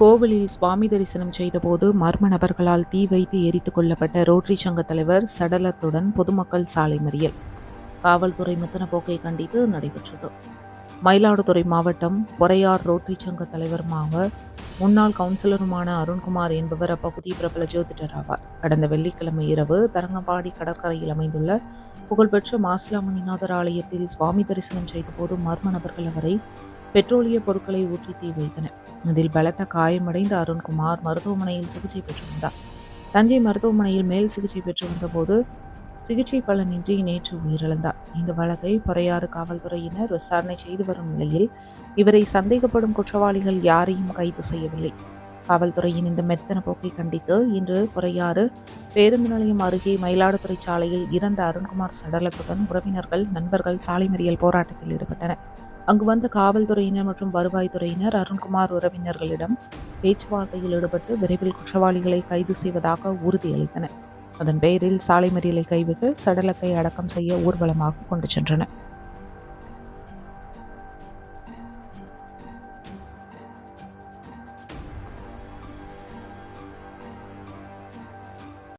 கோவிலில் சுவாமி தரிசனம் செய்தபோது மர்ம நபர்களால் தீ வைத்து எரித்து கொல்லப்பட்ட ரோட்டரி சங்க தலைவர் சடலத்துடன் பொதுமக்கள் சாலை மறியல். காவல்துறை மெத்தன போக்கை கண்டித்து நடைபெற்றது. மயிலாடுதுறை மாவட்டம் பொறையார் ரோட்டரி சங்க தலைவருமாக முன்னாள் கவுன்சிலருமான அருண்குமார் என்பவர் அப்பகுதி பிரபல ஜோதிடர் ஆவார். கடந்த வெள்ளிக்கிழமை இரவு தரங்கம்பாடி கடற்கரையில் அமைந்துள்ள புகழ்பெற்ற மாசிலாமணிநாதர் ஆலயத்தில் சுவாமி தரிசனம் செய்தபோது மர்ம நபர்கள் அவரை பெட்ரோலிய பொருட்களை ஊற்றி தீ வைத்தனர். அதில் பலத்த காயமடைந்த அருண்குமார் மருத்துவமனையில் சிகிச்சை பெற்று வந்தார் தஞ்சை மருத்துவமனையில் மேல் சிகிச்சை பெற்று வந்தபோது சிகிச்சை பலனின்றி நேற்று உயிரிழந்தார். இந்த வழக்கை பொறையாறு காவல்துறையினர் விசாரணை செய்து வரும் நிலையில் இவரை சந்தேகப்படும் குற்றவாளிகள் யாரையும் கைது செய்யவில்லை. காவல்துறையின் இந்த மெத்தன போக்கை கண்டித்து இன்று பொறையாறு பேருந்து நிலையம் அருகே மயிலாடுதுறை சாலையில் இறந்த அருண்குமார் சடலத்துடன் உறவினர்கள் நண்பர்கள் சாலை மறியல் போராட்டத்தில் ஈடுபட்டனர். அங்கு வந்த காவல்துறையினர் மற்றும் வருவாய்த்துறையினர் அருண்குமார் உறவினர்களிடம் பேச்சுவார்த்தையில் ஈடுபட்டு விரைவில் குற்றவாளிகளை கைது செய்வதாக உறுதியளித்தனர். அதன் பெயரில் சாலை மறியலை கைவிட்டு சடலத்தை அடக்கம் செய்ய ஊர்வலமாக கொண்டு சென்றனர்.